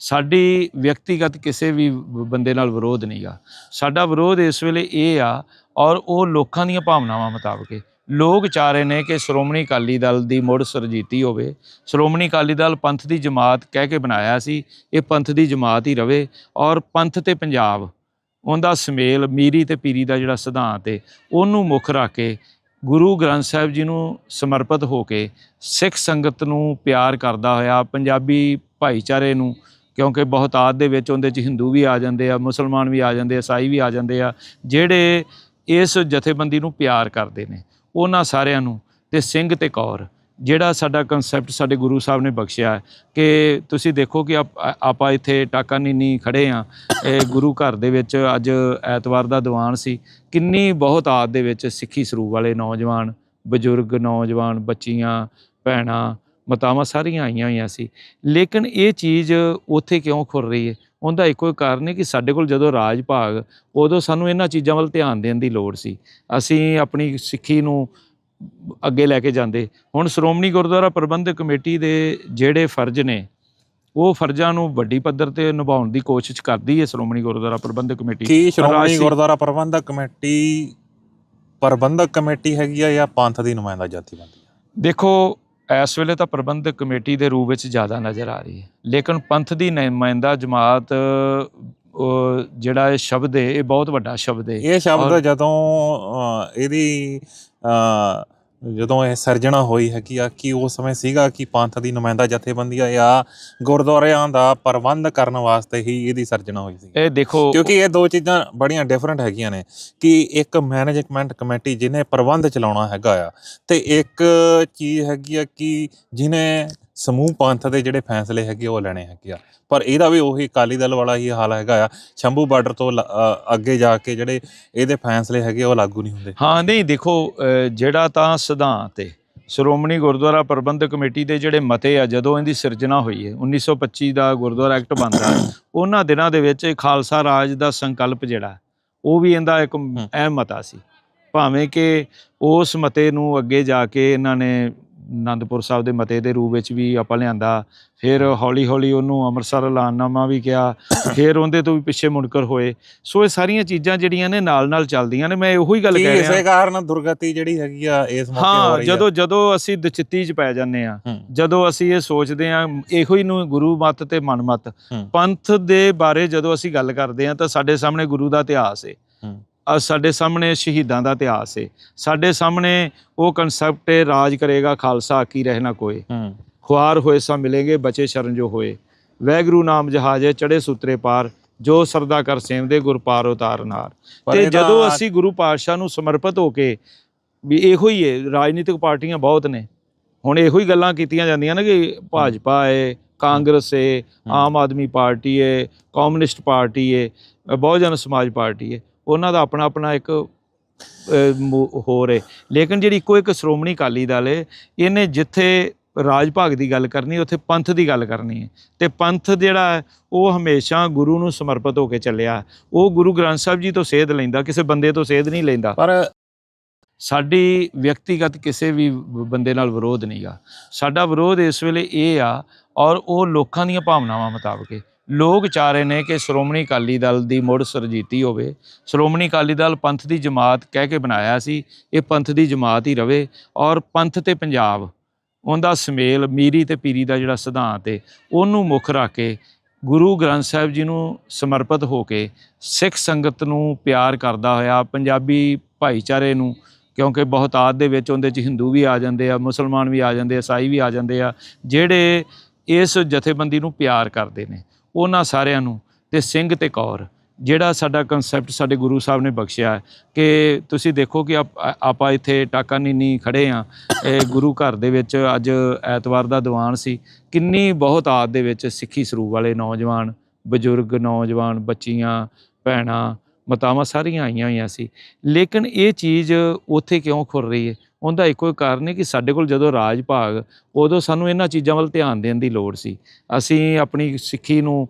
ਸਾਡੀ ਵਿਅਕਤੀਗਤ ਕਿਸੇ ਵੀ ਬੰਦੇ ਨਾਲ ਵਿਰੋਧ ਨਹੀਂਗਾ ਸਾਡਾ ਵਿਰੋਧ ਇਸ ਵੇਲੇ ਇਹ ਆ ਔਰ ਉਹ ਲੋਕਾਂ ਦੀਆਂ ਭਾਵਨਾਵਾਂ ਮੁਤਾਬਕ ਹੈ ਲੋਕ ਚਾਹ ਰਹੇ ਨੇ ਕਿ ਸ਼੍ਰੋਮਣੀ ਅਕਾਲੀ ਦਲ ਦੀ ਮੁੜ ਸਰਜੀਤੀ ਹੋਵੇ। ਸ਼੍ਰੋਮਣੀ ਅਕਾਲੀ ਦਲ ਪੰਥ ਦੀ ਜਮਾਤ ਕਹਿ ਕੇ ਬਣਾਇਆ ਸੀ, ਇਹ ਪੰਥ ਦੀ ਜਮਾਤ ਹੀ ਰਵੇ ਔਰ ਪੰਥ ਤੇ ਪੰਜਾਬ, ਉਹਦਾ ਸਮੇਲ, ਮੀਰੀ ਤੇ ਪੀਰੀ ਦਾ ਜਿਹੜਾ ਸਿਧਾਂਤ ਹੈ ਉਹਨੂੰ ਮੁੱਖ ਰੱਖ ਕੇ ਗੁਰੂ ਗ੍ਰੰਥ ਸਾਹਿਬ ਜੀ ਨੂੰ ਸਮਰਪਿਤ ਹੋ ਕੇ ਸਿੱਖ ਸੰਗਤ ਨੂੰ ਪਿਆਰ ਕਰਦਾ ਹੋਇਆ ਪੰਜਾਬੀ ਭਾਈਚਾਰੇ ਨੂੰ ਕਿਉਂਕਿ ਬਹੁਤਾਤ ਦੇ ਵਿੱਚ ਉਹਦੇ ਚ ਹਿੰਦੂ ਵੀ ਆ ਜਾਂਦੇ ਆ, ਮੁਸਲਮਾਨ ਵੀ ਆ ਜਾਂਦੇ ਆ, ਈਸਾਈ ਵੀ ਆ ਜਾਂਦੇ ਆ, ਜਿਹੜੇ ਇਸ ਜਥੇਬੰਦੀ ਨੂੰ ਪਿਆਰ ਕਰਦੇ ਨੇ, ਉਹਨਾਂ ਸਾਰਿਆਂ ਨੂੰ ਤੇ ਸਿੰਘ ਤੇ ਕੌਰ, ਜਿਹੜਾ ਸਾਡਾ ਕਨਸੈਪਟ ਸਾਡੇ ਗੁਰੂ ਸਾਹਿਬ ਨੇ ਬਖਸ਼ਿਆ ਕਿ ਤੁਸੀਂ ਦੇਖੋ ਕਿ ਆਪ- ਆਪਾਂ ਇੱਥੇ ਟਾਕਾ ਨੀਨੀ ਖੜੇ ਆ ਇਹ ਗੁਰੂ ਘਰ ਦੇ ਵਿੱਚ ਅੱਜ ਐਤਵਾਰ ਦਾ ਦੀਵਾਨ ਸੀ, ਕਿੰਨੀ ਬਹੁਤ ਆਦ ਦੇ ਵਿੱਚ ਸਿੱਖੀ ਸਰੂਪ ਵਾਲੇ ਨੌਜਵਾਨ, ਬਜ਼ੁਰਗ ਨੌਜਵਾਨ, ਬੱਚੀਆਂ, ਭੈਣਾਂ ਮਾਤਾਵਾਂ ਸਾਰੀਆਂ ਆਈਆਂ ਹੋਈਆਂ ਸੀ। ਲੇਕਿਨ ਇਹ ਚੀਜ਼ ਉੱਥੇ ਕਿਉਂ ਖੁਰ ਰਹੀ ਹੈ? ਉਹਦਾ ਇੱਕੋ ਹੀ ਕਾਰਨ ਹੈ ਕਿ ਸਾਡੇ ਕੋਲ ਜਦੋਂ ਰਾਜ ਭਾਗ ਉਦੋਂ ਸਾਨੂੰ ਇਹਨਾਂ ਚੀਜ਼ਾਂ ਵੱਲ ਧਿਆਨ ਦੇਣ ਦੀ ਲੋੜ ਸੀ। ਅਸੀਂ ਆਪਣੀ ਸਿੱਖੀ ਨੂੰ ਅੱਗੇ ਲੈ ਕੇ ਜਾਂਦੇ। ਹੁਣ ਸ਼੍ਰੋਮਣੀ ਗੁਰਦੁਆਰਾ ਪ੍ਰਬੰਧਕ ਕਮੇਟੀ ਦੇ ਜਿਹੜੇ ਫਰਜ਼ ਨੇ ਉਹ ਫਰਜ਼ਾਂ ਨੂੰ ਵੱਡੀ ਪੱਧਰ ਤੇ ਨਿਭਾਉਣ ਦੀ ਕੋਸ਼ਿਸ਼ ਕਰਦੀ ਹੈ ਸ਼੍ਰੋਮਣੀ ਗੁਰਦੁਆਰਾ ਪ੍ਰਬੰਧਕ ਕਮੇਟੀ। ਕੀ ਸ਼੍ਰੋਮਣੀ ਗੁਰਦੁਆਰਾ ਪ੍ਰਬੰਧਕ ਕਮੇਟੀ ਪ੍ਰਬੰਧਕ ਕਮੇਟੀ ਹੈਗੀ ਆ ਜਾਂ ਪੰਥ ਦੀ ਨੁਮਾਇੰਦਾ ਜਥੇਬੰਦੀ ਆ? ਦੇਖੋ ਇਸ ਵੇਲੇ ਤਾਂ ਪ੍ਰਬੰਧਕ ਕਮੇਟੀ ਦੇ ਰੂਪ ਵਿੱਚ ਜ਼ਿਆਦਾ ਨਜ਼ਰ ਆ ਰਹੀ ਹੈ। ਲੇਕਿਨ ਪੰਥ ਦੀ ਨੁਮਾਇੰਦਾ ਜਮਾਤ ਜਿਹੜਾ ਇਹ ਸ਼ਬਦ ਹੈ ਇਹ ਬਹੁਤ ਵੱਡਾ ਸ਼ਬਦ ਹੈ। ਇਹ ਸ਼ਬਦ ਜਦੋਂ ਇਹਦੀ ਜਦੋਂ ਇਹ ਸਿਰਜਣਾ ਹੋਈ ਹੈਗੀ ਆ ਕਿ ਉਸ ਸਮੇਂ ਸੀਗਾ ਕਿ ਪੰਥ ਦੀ ਨੁਮਾਇੰਦਾ ਜਥੇਬੰਦੀ ਆ ਜਾਂ ਗੁਰਦੁਆਰਿਆਂ ਦਾ ਪ੍ਰਬੰਧ ਕਰਨ ਵਾਸਤੇ ਹੀ ਇਹਦੀ ਸਿਰਜਣਾ ਹੋਈ ਸੀ? ਇਹ ਦੇਖੋ ਕਿਉਂਕਿ ਇਹ ਦੋ ਚੀਜ਼ਾਂ ਬੜੀਆਂ ਡਿਫਰੈਂਟ ਹੈਗੀਆਂ ਨੇ ਕਿ ਇੱਕ ਮੈਨੇਜਮੈਂਟ ਕਮੇਟੀ ਜਿਹਨੇ ਪ੍ਰਬੰਧ ਚਲਾਉਣਾ ਹੈਗਾ ਆ ਤੇ ਇੱਕ ਚੀਜ਼ ਹੈਗੀ ਆ ਕਿ ਜਿਹਨੇ ਸਮੂਹ ਪੰਥ ਦੇ ਜਿਹੜੇ ਫੈਸਲੇ ਹੈਗੇ ਉਹ ਲੈਣੇ ਹੈਗੇ ਆ। ਪਰ ਇਹਦਾ ਵੀ ਉਹੀ ਅਕਾਲੀ ਦਲ ਵਾਲਾ ਹੀ ਹਾਲ ਹੈਗਾ ਆ। ਸ਼ੰਭੂ ਬਾਰਡਰ ਤੋਂ ਅੱਗੇ ਜਾ ਕੇ ਜਿਹੜੇ ਇਹਦੇ ਫੈਸਲੇ ਹੈਗੇ ਉਹ ਲਾਗੂ ਨਹੀਂ ਹੁੰਦੇ। ਹਾਂ ਨਹੀਂ ਦੇਖੋ ਜਿਹੜਾ ਤਾਂ ਸਿਧਾਂਤ ਹੈ ਸ਼੍ਰੋਮਣੀ ਗੁਰਦੁਆਰਾ ਪ੍ਰਬੰਧਕ ਕਮੇਟੀ ਦੇ ਜਿਹੜੇ ਮਤੇ ਆ ਜਦੋਂ ਇਹਦੀ ਸਿਰਜਣਾ ਹੋਈ ਹੈ 1925 ਦਾ ਗੁਰਦੁਆਰਾ ਐਕਟ ਬਣਦਾ ਉਹਨਾਂ ਦਿਨਾਂ ਦੇ ਵਿੱਚ ਖਾਲਸਾ ਰਾਜ ਦਾ ਸੰਕਲਪ ਜਿਹੜਾ ਉਹ ਵੀ ਇਹਦਾ ਇੱਕ ਅਹਿਮ ਮਤਾ ਸੀ। ਭਾਵੇਂ ਕਿ ਉਸ ਮਤੇ ਨੂੰ ਅੱਗੇ ਜਾ ਕੇ ਇਹਨਾਂ ਨੇ ਆਨੰਦਪੁਰ ਸਾਹਿਬ ਦੇ ਮਤੇ ਦੇ ਰੂਪ ਵਿੱਚ ਵੀ ਆਪਾਂ ਲਿਆਂਦਾ। ਫਿਰ ਹੌਲੀ ਹੌਲੀ ਉਹਨੂੰ ਅੰਮ੍ਰਿਤਸਰ ਐਲਾਨਨਾਮਾ ਵੀ ਕਿਹਾ। ਫਿਰ ਉਹਦੇ ਤੋਂ ਵੀ ਪਿੱਛੇ ਮੁੜਕਰ ਹੋਏ। ਸੋ ਇਹ ਸਾਰੀਆਂ ਚੀਜ਼ਾਂ ਜਿਹੜੀਆਂ ਨੇ ਨਾਲ ਨਾਲ ਚੱਲਦੀਆਂ ਨੇ। ਮੈਂ ਉਹੀ ਗੱਲ ਕੀ ਕਹਿ ਰਿਹਾ। ਇਸੇ ਕਾਰਨ ਦੁਰਗਤੀ ਜਿਹੜੀ ਹੈਗੀ ਆ ਇਸ ਮੌਕੇ ਹੋ ਹਾਂ ਜਦੋਂ ਜਦੋਂ ਅਸੀਂ ਦਚਿੱਤੀ 'ਚ ਪੈ ਜਾਂਦੇ ਆ ਹੂੰ। ਜਦੋਂ ਅਸੀਂ ਇਹ ਸੋਚਦੇ ਆ ਇਹੋ ਹੀ ਨੂੰ ਗੁਰੂ ਮਤ ਤੇ ਮਨ ਮਤ। ਹੂੰ। ਪੰਥ ਦੇ ਬਾਰੇ ਜਦੋਂ ਅਸੀਂ ਗੱਲ ਕਰਦੇ ਆ ਤਾਂ ਸਾਡੇ ਸਾਹਮਣੇ ਗੁਰੂ ਦਾ ਇਤਿਹਾਸ ਹੈ ਹੂੰ। ਆ ਸਾਡੇ ਸਾਹਮਣੇ ਸ਼ਹੀਦਾਂ ਦਾ ਇਤਿਹਾਸ ਹੈ ਸਾਡੇ ਸਾਹਮਣੇ ਉਹ ਕਨਸੈਪਟ ਹੈ ਰਾਜ ਕਰੇਗਾ ਖਾਲਸਾ ਕੀ ਰਹਿਣਾ ਕੋਏ। ਖੁਆਰ ਹੋਏ ਸਾ ਮਿਲेंगे ਬਚੇ ਸ਼ਰਨ ਜੋ ਹੋਏ। ਵੈਗਰੂ ਨਾਮ ਜਹਾਜੇ ਚੜੇ ਸੂਤਰੇ ਪਾਰ ਜੋ ਸਰਦਾ ਕਰ ਸੇਵਦੇ ਗੁਰ ਪਾਰ ਉਤਾਰ ਨਾਰ। ਪਰ ਤੇ ਜਦੋਂ ਅਸੀਂ ਗੁਰੂ ਪਾਤਸ਼ਾਹ ਨੂੰ ਸਮਰਪਿਤ ਹੋ ਕੇ ਵੀ ਇਹੋ ਹੀ ਹੈ ਰਾਜਨੀਤਿਕ ਪਾਰਟੀਆਂ ਬਹੁਤ ਨੇ। ਹੁਣ ਇਹੋ ਹੀ ਗੱਲਾਂ ਕੀਤੀਆਂ ਜਾਂਦੀਆਂ ਨੇ ਕਿ ਭਾਜਪਾ ਹੈ। ਕਾਂਗਰਸ ਹੈ। ਆਮ ਆਦਮੀ ਪਾਰਟੀ ਹੈ ਕਮਿਊਨਿਸਟ ਪਾਰਟੀ ਹੈ ਬਹੁਜਨ ਸਮਾਜ ਪਾਰਟੀ ਹੈ ਉਹਨਾਂ ਦਾ ਆਪਣਾ ਆਪਣਾ ਇੱਕ ਹੋਰ ਹੈ ਲੇਕਿਨ ਜਿਹੜੀ ਇੱਕੋ ਇੱਕ ਸ਼੍ਰੋਮਣੀ ਅਕਾਲੀ ਦਲ ਹੈ ਇਹਨੇ ਜਿੱਥੇ ਰਾਜ ਭਾਗ ਦੀ ਗੱਲ ਕਰਨੀ ਉੱਥੇ ਪੰਥ ਦੀ ਗੱਲ ਕਰਨੀ ਹੈ ਤੇ ਪੰਥ ਜਿਹੜਾ ਉਹ ਹਮੇਸ਼ਾ ਗੁਰੂ ਨੂੰ ਸਮਰਪਿਤ ਹੋ ਕੇ ਚੱਲਿਆ। ਉਹ ਗੁਰੂ ਗ੍ਰੰਥ ਸਾਹਿਬ ਜੀ ਤੋਂ ਸੇਧ ਲੈਂਦਾ ਕਿਸੇ ਬੰਦੇ ਤੋਂ ਸੇਧ ਨਹੀਂ ਲੈਂਦਾ। ਪਰ ਸਾਡੀ ਵਿਅਕਤੀਗਤ ਕਿਸੇ ਵੀ ਬੰਦੇ ਨਾਲ ਵਿਰੋਧ ਨਹੀਂਗਾ ਸਾਡਾ ਵਿਰੋਧ ਇਸ ਵੇਲੇ ਇਹ ਆ ਔਰ ਉਹ ਲੋਕਾਂ ਦੀਆਂ ਭਾਵਨਾਵਾਂ ਮੁਤਾਬਕ ਹੈ ਲੋਕ ਚਾਹ ਰਹੇ ਨੇ ਕਿ ਸ਼੍ਰੋਮਣੀ ਅਕਾਲੀ ਦਲ ਦੀ ਮੁੜ ਸਰਜੀਤੀ ਹੋਵੇ। ਸ਼੍ਰੋਮਣੀ ਅਕਾਲੀ ਦਲ ਪੰਥ ਦੀ ਜਮਾਤ ਕਹਿ ਕੇ ਬਣਾਇਆ ਸੀ, ਇਹ ਪੰਥ ਦੀ ਜਮਾਤ ਹੀ ਰਵੇ ਔਰ ਪੰਥ ਤੇ ਪੰਜਾਬ, ਉਹਦਾ ਸਮੇਲ ਮੀਰੀ ਤੇ ਪੀਰੀ ਦਾ ਜਿਹੜਾ ਸਿਧਾਂਤ ਹੈ ਉਹਨੂੰ ਮੁੱਖ ਰੱਖ ਕੇ ਗੁਰੂ ਗ੍ਰੰਥ ਸਾਹਿਬ ਜੀ ਨੂੰ ਸਮਰਪਿਤ ਹੋ ਕੇ ਸਿੱਖ ਸੰਗਤ ਨੂੰ ਪਿਆਰ ਕਰਦਾ ਹੋਇਆ, ਪੰਜਾਬੀ ਭਾਈਚਾਰੇ ਨੂੰ, ਕਿਉਂਕਿ ਬਹੁਤਾਤ ਦੇ ਵਿੱਚ ਉਹਦੇ ਚ ਹਿੰਦੂ ਵੀ ਆ ਜਾਂਦੇ ਆ, ਮੁਸਲਮਾਨ ਵੀ ਆ ਜਾਂਦੇ ਆ, ਈਸਾਈ ਵੀ ਆ ਜਾਂਦੇ ਆ, ਜਿਹੜੇ ਇਸ ਜਥੇਬੰਦੀ ਨੂੰ ਪਿਆਰ ਕਰਦੇ ਨੇ। ਉਹਨਾਂ ਸਾਰਿਆਂ ਨੂੰ ਤੇ ਸਿੰਘ ਤੇ ਕੌਰ, ਜਿਹੜਾ ਸਾਡਾ ਕਨਸੈਪਟ ਸਾਡੇ ਗੁਰੂ ਸਾਹਿਬ ਨੇ ਬਖਸ਼ਿਆ ਹੈ ਕਿ ਤੁਸੀਂ ਦੇਖੋ ਕਿ ਆਪ- ਆਪਾਂ ਇੱਥੇ ਟਾਕਾ ਨੀਨੀ ਖੜੇ ਆ ਇਹ ਗੁਰੂ ਘਰ ਦੇ ਵਿੱਚ ਅੱਜ ਐਤਵਾਰ ਦਾ ਦੀਵਾਨ ਸੀ, ਕਿੰਨੀ ਬਹੁਤ ਆਦ ਦੇ ਵਿੱਚ ਸਿੱਖੀ ਸਰੂਪ ਵਾਲੇ ਨੌਜਵਾਨ, ਬਜ਼ੁਰਗ ਨੌਜਵਾਨ, ਬੱਚੀਆਂ, ਭੈਣਾਂ, ਮਾਤਾਵਾਂ ਸਾਰੀਆਂ ਆਈਆਂ ਹੋਈਆਂ ਸੀ। ਲੇਕਿਨ ਇਹ ਚੀਜ਼ ਉੱਥੇ ਕਿਉਂ ਖੁਰ ਰਹੀ ਹੈ? ਉਹਦਾ ਇੱਕੋ ਹੀ ਕਾਰਨ ਹੈ ਕਿ ਸਾਡੇ ਕੋਲ ਜਦੋਂ ਰਾਜ ਭਾਗ ਉਦੋਂ ਸਾਨੂੰ ਇਹਨਾਂ ਚੀਜ਼ਾਂ ਵੱਲ ਧਿਆਨ ਦੇਣ ਦੀ ਲੋੜ ਸੀ। ਅਸੀਂ ਆਪਣੀ ਸਿੱਖੀ ਨੂੰ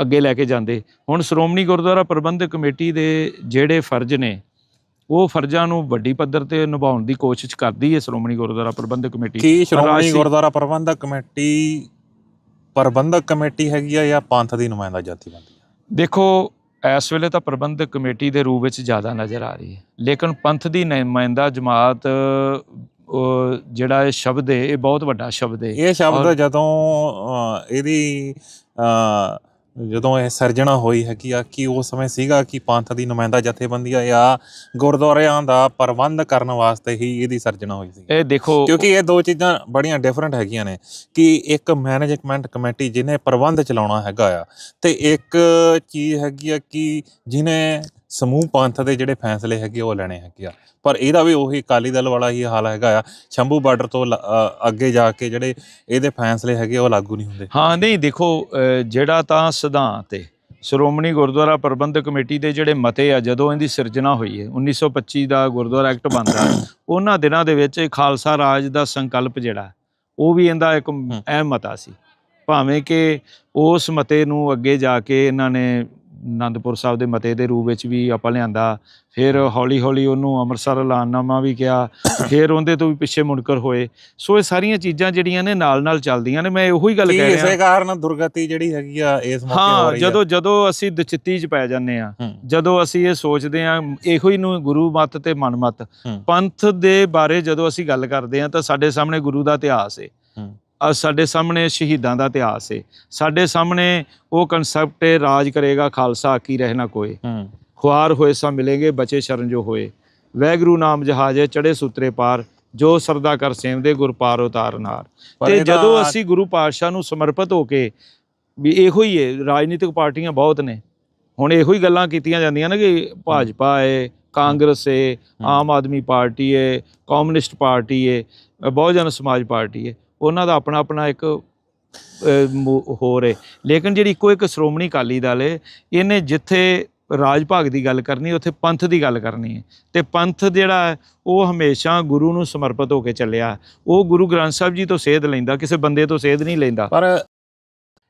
ਅੱਗੇ ਲੈ ਕੇ ਜਾਂਦੇ। ਹੁਣ ਸ਼੍ਰੋਮਣੀ ਗੁਰਦੁਆਰਾ ਪ੍ਰਬੰਧਕ ਕਮੇਟੀ ਦੇ ਜਿਹੜੇ ਫਰਜ਼ ਨੇ ਉਹ ਫਰਜ਼ਾਂ ਨੂੰ ਵੱਡੀ ਪੱਧਰ ਤੇ ਨਿਭਾਉਣ ਦੀ ਕੋਸ਼ਿਸ਼ ਕਰਦੀ ਹੈ ਸ਼੍ਰੋਮਣੀ ਗੁਰਦੁਆਰਾ ਪ੍ਰਬੰਧਕ ਕਮੇਟੀ। ਕੀ ਸ਼੍ਰੋਮਣੀ ਗੁਰਦੁਆਰਾ ਪ੍ਰਬੰਧਕ ਕਮੇਟੀ ਪ੍ਰਬੰਧਕ ਕਮੇਟੀ ਹੈਗੀ ਆ ਜਾਂ ਪੰਥ ਦੀ ਨੁਮਾਇੰਦਾ ਜਥੇਬੰਦੀ ਦੇਖੋ ਇਸ ਵੇਲੇ ਤਾਂ ਪ੍ਰਬੰਧਕ ਕਮੇਟੀ ਦੇ ਰੂਪ ਵਿੱਚ ਜ਼ਿਆਦਾ ਨਜ਼ਰ ਆ ਰਹੀ ਹੈ। ਲੇਕਿਨ ਪੰਥ ਦੀ ਨੁਮਾਇੰਦਾ ਜਮਾਤ ਜਿਹੜਾ ਇਹ ਸ਼ਬਦ ਹੈ ਇਹ ਬਹੁਤ ਵੱਡਾ ਸ਼ਬਦ ਹੈ। ਇਹ ਸ਼ਬਦ ਜਦੋਂ ਇਹਦੀ ਜਦੋਂ ਇਹ ਸਿਰਜਣਾ ਹੋਈ ਹੈਗੀ ਆ ਕਿ ਉਸ ਸਮੇਂ ਸੀਗਾ ਕਿ ਪੰਥ ਦੀ ਨੁਮਾਇੰਦਾ ਜਥੇਬੰਦੀਆਂ ਜਾਂ ਗੁਰਦੁਆਰਿਆਂ ਦਾ ਪ੍ਰਬੰਧ ਕਰਨ ਵਾਸਤੇ ਹੀ ਇਹਦੀ ਸਿਰਜਣਾ ਹੋਈ ਸੀ? ਇਹ ਦੇਖੋ ਕਿਉਂਕਿ ਇਹ ਦੋ ਚੀਜ਼ਾਂ ਬੜੀਆਂ ਡਿਫਰੈਂਟ ਹੈਗੀਆਂ ਨੇ ਕਿ ਇੱਕ ਮੈਨੇਜਮੈਂਟ ਕਮੇਟੀ ਜਿਹਨੇ ਪ੍ਰਬੰਧ ਚਲਾਉਣਾ ਹੈਗਾ ਆ ਤੇ ਇੱਕ ਚੀਜ਼ ਹੈਗੀ ਆ ਕਿ ਜਿਹਨੇ ਸਮੂਹ ਪੰਥ ਦੇ ਜਿਹੜੇ ਫੈਸਲੇ ਹੈਗੇ ਉਹ ਲੈਣੇ ਹੈਗੇ ਆ। ਪਰ ਇਹਦਾ ਵੀ ਉਹੀ ਅਕਾਲੀ ਦਲ ਵਾਲਾ ਹੀ ਹਾਲ ਹੈਗਾ ਆ। ਸ਼ੰਭੂ ਬਾਰਡਰ ਤੋਂ ਅੱਗੇ ਜਾ ਕੇ ਜਿਹੜੇ ਇਹਦੇ ਫੈਸਲੇ ਹੈਗੇ ਉਹ ਲਾਗੂ ਨਹੀਂ ਹੁੰਦੇ। ਹਾਂ ਨਹੀਂ ਦੇਖੋ ਜਿਹੜਾ ਤਾਂ ਸਿਧਾਂਤ ਹੈ ਸ਼੍ਰੋਮਣੀ ਗੁਰਦੁਆਰਾ ਪ੍ਰਬੰਧਕ ਕਮੇਟੀ ਦੇ ਜਿਹੜੇ ਮਤੇ ਆ ਜਦੋਂ ਇਹਦੀ ਸਿਰਜਣਾ ਹੋਈ ਹੈ 1925 ਦਾ ਗੁਰਦੁਆਰਾ ਐਕਟ ਬਣਦਾ ਉਹਨਾਂ ਦਿਨਾਂ ਦੇ ਵਿੱਚ ਖਾਲਸਾ ਰਾਜ ਦਾ ਸੰਕਲਪ ਜਿਹੜਾ ਉਹ ਵੀ ਇਹਦਾ ਇੱਕ ਅਹਿਮ ਮਤਾ ਸੀ। ਭਾਵੇਂ ਕਿ ਉਸ ਮਤੇ ਨੂੰ ਅੱਗੇ ਜਾ ਕੇ ਇਹਨਾਂ ਨੇ ਆਨੰਦਪੁਰ ਸਾਹਿਬ ਦੇ ਮਤੇ ਦੇ ਰੂਪ ਵਿੱਚ ਵੀ ਆਪਾਂ ਲਿਆਂਦਾ। ਫਿਰ ਹੌਲੀ ਹੌਲੀ ਉਹਨੂੰ ਅੰਮ੍ਰਿਤਸਰ ਐਲਾਨਨਾਮਾ ਵੀ ਕਿਹਾ। ਫਿਰ ਉਹਦੇ ਤੋਂ ਵੀ ਪਿੱਛੇ ਮੁੜਕਰ ਹੋਏ। ਸੋ ਇਹ ਸਾਰੀਆਂ ਚੀਜ਼ਾਂ ਜਿਹੜੀਆਂ ਨੇ ਨਾਲ ਨਾਲ ਚੱਲਦੀਆਂ ਨੇ। ਮੈਂ ਉਹੀ ਗੱਲ ਕੀ ਕਹਿ ਰਿਹਾ। ਇਸੇ ਕਾਰਨ ਦੁਰਗਤੀ ਜਿਹੜੀ ਹੈਗੀ ਆ ਇਸ ਮੌਕੇ ਹੋ ਹਾਂ ਜਦੋਂ ਜਦੋਂ ਅਸੀਂ ਦਚਿੱਤੀ 'ਚ ਪੈ ਜਾਂਦੇ ਆ ਹੂੰ, ਜਦੋਂ ਅਸੀਂ ਇਹ ਸੋਚਦੇ ਆ ਇਹੋ ਹੀ ਨੂੰ ਗੁਰੂ ਮਤ ਤੇ ਮਨ ਮਤ। ਹੂੰ। ਪੰਥ ਦੇ ਬਾਰੇ ਜਦੋਂ ਅਸੀਂ ਗੱਲ ਕਰਦੇ ਆ ਤਾਂ ਸਾਡੇ ਸਾਹਮਣੇ ਗੁਰੂ ਦਾ ਇਤਿਹਾਸ ਹੈ ਹੂੰ। ਸਾਡੇ ਸਾਹਮਣੇ ਸ਼ਹੀਦਾਂ ਦਾ ਇਤਿਹਾਸ ਹੈ ਸਾਡੇ ਸਾਹਮਣੇ ਉਹ ਕਨਸੈਪਟ ਹੈ ਰਾਜ ਕਰੇਗਾ ਖਾਲਸਾ ਕੀ ਰਹਿਣਾ ਕੋਏ ਖੁਆਰ ਹੋਏ ਸਾ ਮਿਲेंगे ਬਚੇ ਸ਼ਰਨ ਜੋ ਹੋਏ। ਵੈਗਰੂ ਨਾਮ ਜਹਾਜੇ ਚੜੇ ਸੂਤਰੇ ਪਾਰ ਜੋ ਸਰਦਾ ਕਰ ਸੇਵਦੇ ਗੁਰ ਪਾਰ ਉਤਾਰ ਨਾਰ। ਪਰ ਤੇ ਜਦੋਂ ਅਸੀਂ ਗੁਰੂ ਪਾਤਸ਼ਾਹ ਨੂੰ ਸਮਰਪਿਤ ਹੋ ਕੇ ਵੀ ਇਹੋ ਹੀ ਹੈ ਰਾਜਨੀਤਿਕ ਪਾਰਟੀਆਂ ਬਹੁਤ ਨੇ। ਹੁਣ ਇਹੋ ਹੀ ਗੱਲਾਂ ਕੀਤੀਆਂ ਜਾਂਦੀਆਂ ਨੇ ਕਿ ਭਾਜਪਾ ਹੈ ਕਾਂਗਰਸ ਹੈ। ਆਮ ਆਦਮੀ ਪਾਰਟੀ ਹੈ ਕਮਿਊਨਿਸਟ ਪਾਰਟੀ ਹੈ ਬਹੁਜਨ ਸਮਾਜ ਪਾਰਟੀ ਹੈ ਉਹਨਾਂ ਦਾ ਆਪਣਾ ਆਪਣਾ ਇੱਕ ਹੋਰ ਹੈ ਲੇਕਿਨ ਜਿਹੜੀ ਇੱਕੋ ਇੱਕ ਸ਼੍ਰੋਮਣੀ ਅਕਾਲੀ ਦਲ ਹੈ ਇਹਨੇ ਜਿੱਥੇ ਰਾਜ ਭਾਗ ਦੀ ਗੱਲ ਕਰਨੀ ਉੱਥੇ ਪੰਥ ਦੀ ਗੱਲ ਕਰਨੀ ਹੈ ਤੇ ਪੰਥ ਜਿਹੜਾ ਉਹ ਹਮੇਸ਼ਾ ਗੁਰੂ ਨੂੰ ਸਮਰਪਿਤ ਹੋ ਕੇ ਚੱਲਿਆ। ਉਹ ਗੁਰੂ ਗ੍ਰੰਥ ਸਾਹਿਬ ਜੀ ਤੋਂ ਸੇਧ ਲੈਂਦਾ ਕਿਸੇ ਬੰਦੇ ਤੋਂ ਸੇਧ ਨਹੀਂ ਲੈਂਦਾ। ਪਰ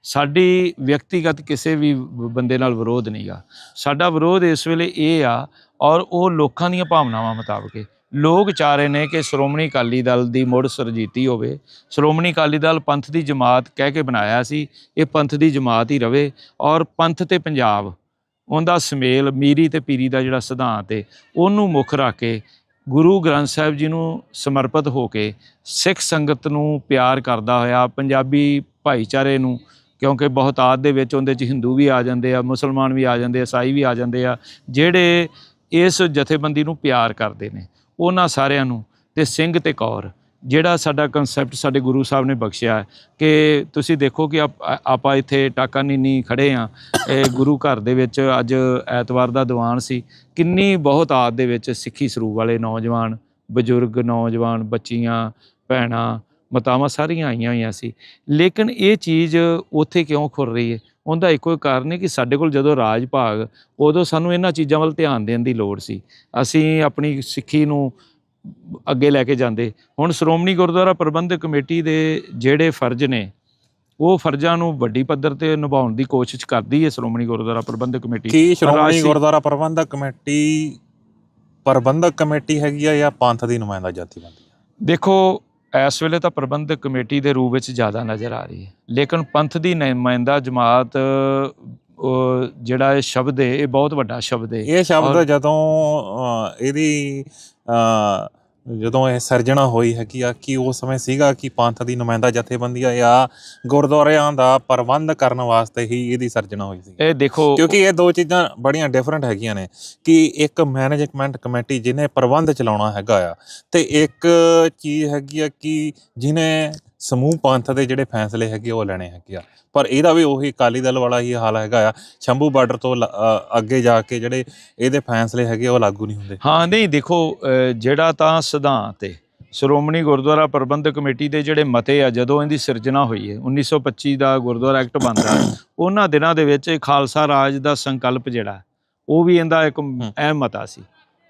ਸਾਡੀ ਵਿਅਕਤੀਗਤ ਕਿਸੇ ਵੀ ਬੰਦੇ ਨਾਲ ਵਿਰੋਧ ਨਹੀਂਗਾ ਸਾਡਾ ਵਿਰੋਧ ਇਸ ਵੇਲੇ ਇਹ ਆ ਔਰ ਉਹ ਲੋਕਾਂ ਦੀਆਂ ਭਾਵਨਾਵਾਂ ਮੁਤਾਬਕ ਹੈ ਲੋਕ ਚਾਹ ਰਹੇ ਨੇ ਕਿ ਸ਼੍ਰੋਮਣੀ ਅਕਾਲੀ ਦਲ ਦੀ ਮੁੜ ਸਰਜੀਤੀ ਹੋਵੇ। ਸ਼੍ਰੋਮਣੀ ਅਕਾਲੀ ਦਲ ਪੰਥ ਦੀ ਜਮਾਤ ਕਹਿ ਕੇ ਬਣਾਇਆ ਸੀ, ਇਹ ਪੰਥ ਦੀ ਜਮਾਤ ਹੀ ਰਵੇ ਔਰ ਪੰਥ ਤੇ ਪੰਜਾਬ, ਉਹਦਾ ਸਮੇਲ ਮੀਰੀ ਤੇ ਪੀਰੀ ਦਾ ਜਿਹੜਾ ਸਿਧਾਂਤ ਹੈ ਉਹਨੂੰ ਮੁੱਖ ਰੱਖ ਕੇ ਗੁਰੂ ਗ੍ਰੰਥ ਸਾਹਿਬ ਜੀ ਨੂੰ ਸਮਰਪਿਤ ਹੋ ਕੇ ਸਿੱਖ ਸੰਗਤ ਨੂੰ ਪਿਆਰ ਕਰਦਾ ਹੋਇਆ, ਪੰਜਾਬੀ ਭਾਈਚਾਰੇ ਨੂੰ, ਕਿਉਂਕਿ ਬਹੁਤਾਤ ਦੇ ਵਿੱਚ ਉਹਦੇ ਚ ਹਿੰਦੂ ਵੀ ਆ ਜਾਂਦੇ ਆ, ਮੁਸਲਮਾਨ ਵੀ ਆ ਜਾਂਦੇ ਆ, ਈਸਾਈ ਵੀ ਆ ਜਾਂਦੇ ਆ, ਜਿਹੜੇ ਇਸ ਜਥੇਬੰਦੀ ਨੂੰ ਪਿਆਰ ਕਰਦੇ ਨੇ। ਉਹਨਾਂ ਸਾਰਿਆਂ ਨੂੰ ਤੇ ਸਿੰਘ ਤੇ ਕੌਰ, ਜਿਹੜਾ ਸਾਡਾ ਕਨਸੈਪਟ ਸਾਡੇ ਗੁਰੂ ਸਾਹਿਬ ਨੇ ਬਖਸ਼ਿਆ ਹੈ ਕਿ ਤੁਸੀਂ ਦੇਖੋ ਕਿ ਆਪ- ਆਪਾਂ ਇੱਥੇ ਟਾਕਾ ਨੀਨੀ ਖੜੇ ਆ ਇਹ ਗੁਰੂ ਘਰ ਦੇ ਵਿੱਚ ਅੱਜ ਐਤਵਾਰ ਦਾ ਦੀਵਾਨ ਸੀ, ਕਿੰਨੀ ਬਹੁਤ ਆਦ ਦੇ ਵਿੱਚ ਸਿੱਖੀ ਸਰੂਪ ਵਾਲੇ ਨੌਜਵਾਨ, ਬਜ਼ੁਰਗ ਨੌਜਵਾਨ, ਬੱਚੀਆਂ, ਭੈਣਾਂ, ਮਾਤਾਵਾਂ ਸਾਰੀਆਂ ਆਈਆਂ ਹੋਈਆਂ ਸੀ। ਲੇਕਿਨ ਇਹ ਚੀਜ਼ ਉੱਥੇ ਕਿਉਂ ਖੁਰ ਰਹੀ ਹੈ? ਉਹਦਾ ਇੱਕੋ ਹੀ ਕਾਰਨ ਹੈ ਕਿ ਸਾਡੇ ਕੋਲ ਜਦੋਂ ਰਾਜ ਭਾਗ ਉਦੋਂ ਸਾਨੂੰ ਇਹਨਾਂ ਚੀਜ਼ਾਂ ਵੱਲ ਧਿਆਨ ਦੇਣ ਦੀ ਲੋੜ ਸੀ। ਅਸੀਂ ਆਪਣੀ ਸਿੱਖੀ ਨੂੰ ਅੱਗੇ ਲੈ ਕੇ ਜਾਂਦੇ। ਹੁਣ ਸ਼੍ਰੋਮਣੀ ਗੁਰਦੁਆਰਾ ਪ੍ਰਬੰਧਕ ਕਮੇਟੀ ਦੇ ਜਿਹੜੇ ਫਰਜ਼ ਨੇ ਉਹ ਫਰਜ਼ਾਂ ਨੂੰ ਵੱਡੀ ਪੱਧਰ ਤੇ ਨਿਭਾਉਣ ਦੀ ਕੋਸ਼ਿਸ਼ ਕਰਦੀ ਹੈ ਸ਼੍ਰੋਮਣੀ ਗੁਰਦੁਆਰਾ ਪ੍ਰਬੰਧਕ ਕਮੇਟੀ। ਕੀ ਸ਼੍ਰੋਮਣੀ ਗੁਰਦੁਆਰਾ ਪ੍ਰਬੰਧਕ ਕਮੇਟੀ ਪ੍ਰਬੰਧਕ ਕਮੇਟੀ ਹੈਗੀ ਆ ਜਾਂ ਪੰਥ ਦੀ ਨੁਮਾਇੰਦਾ ਜਥੇਬੰਦੀ ਦੇਖੋ ਇਸ ਵੇਲੇ ਤਾਂ ਪ੍ਰਬੰਧਕ ਕਮੇਟੀ ਦੇ ਰੂਪ ਵਿੱਚ ਜ਼ਿਆਦਾ ਨਜ਼ਰ ਆ ਰਹੀ ਹੈ। ਲੇਕਿਨ ਪੰਥ ਦੀ ਨੁਮਾਇੰਦਾ ਜਮਾਤ ਜਿਹੜਾ ਇਹ ਸ਼ਬਦ ਹੈ ਇਹ ਬਹੁਤ ਵੱਡਾ ਸ਼ਬਦ ਹੈ। ਇਹ ਸ਼ਬਦ ਜਦੋਂ ਇਹਦੀ ਜਦੋਂ ਇਹ ਸਿਰਜਣਾ ਹੋਈ ਹੈਗੀ ਆ ਕਿ ਉਸ ਸਮੇਂ ਸੀਗਾ ਕਿ ਪੰਥ ਦੀ ਨੁਮਾਇੰਦਾ ਜਥੇਬੰਦੀਆਂ ਜਾਂ ਗੁਰਦੁਆਰਿਆਂ ਦਾ ਪ੍ਰਬੰਧ ਕਰਨ ਵਾਸਤੇ ਹੀ ਇਹਦੀ ਸਿਰਜਣਾ ਹੋਈ ਸੀ? ਇਹ ਦੇਖੋ ਕਿਉਂਕਿ ਇਹ ਦੋ ਚੀਜ਼ਾਂ ਬੜੀਆਂ ਡਿਫਰੈਂਟ ਹੈਗੀਆਂ ਨੇ ਕਿ ਇੱਕ ਮੈਨੇਜਮੈਂਟ ਕਮੇਟੀ ਜਿਹਨੇ ਪ੍ਰਬੰਧ ਚਲਾਉਣਾ ਹੈਗਾ ਆ ਤੇ ਇੱਕ ਚੀਜ਼ ਹੈਗੀ ਆ ਕਿ ਜਿਹਨੇ ਸਮੂਹ ਪੰਥ ਦੇ ਜਿਹੜੇ ਫੈਸਲੇ ਹੈਗੇ ਉਹ ਲੈਣੇ ਹੈਗੇ ਆ। ਪਰ ਇਹਦਾ ਵੀ ਉਹੀ ਅਕਾਲੀ ਦਲ ਵਾਲਾ ਹੀ ਹਾਲ ਹੈਗਾ ਆ। ਸ਼ੰਭੂ ਬਾਰਡਰ ਤੋਂ ਅੱਗੇ ਜਾ ਕੇ ਜਿਹੜੇ ਇਹਦੇ ਫੈਸਲੇ ਹੈਗੇ ਉਹ ਲਾਗੂ ਨਹੀਂ ਹੁੰਦੇ। ਹਾਂ ਨਹੀਂ ਦੇਖੋ ਜਿਹੜਾ ਤਾਂ ਸਿਧਾਂਤ ਹੈ ਸ਼੍ਰੋਮਣੀ ਗੁਰਦੁਆਰਾ ਪ੍ਰਬੰਧਕ ਕਮੇਟੀ ਦੇ ਜਿਹੜੇ ਮਤੇ ਆ ਜਦੋਂ ਇਹਦੀ ਸਿਰਜਣਾ ਹੋਈ ਹੈ 1925 ਦਾ ਗੁਰਦੁਆਰਾ ਐਕਟ ਬਣਦਾ ਉਹਨਾਂ ਦਿਨਾਂ ਦੇ ਵਿੱਚ ਖਾਲਸਾ ਰਾਜ ਦਾ ਸੰਕਲਪ ਜਿਹੜਾ ਉਹ ਵੀ ਇਹਦਾ ਇੱਕ ਅਹਿਮ ਮਤਾ ਸੀ।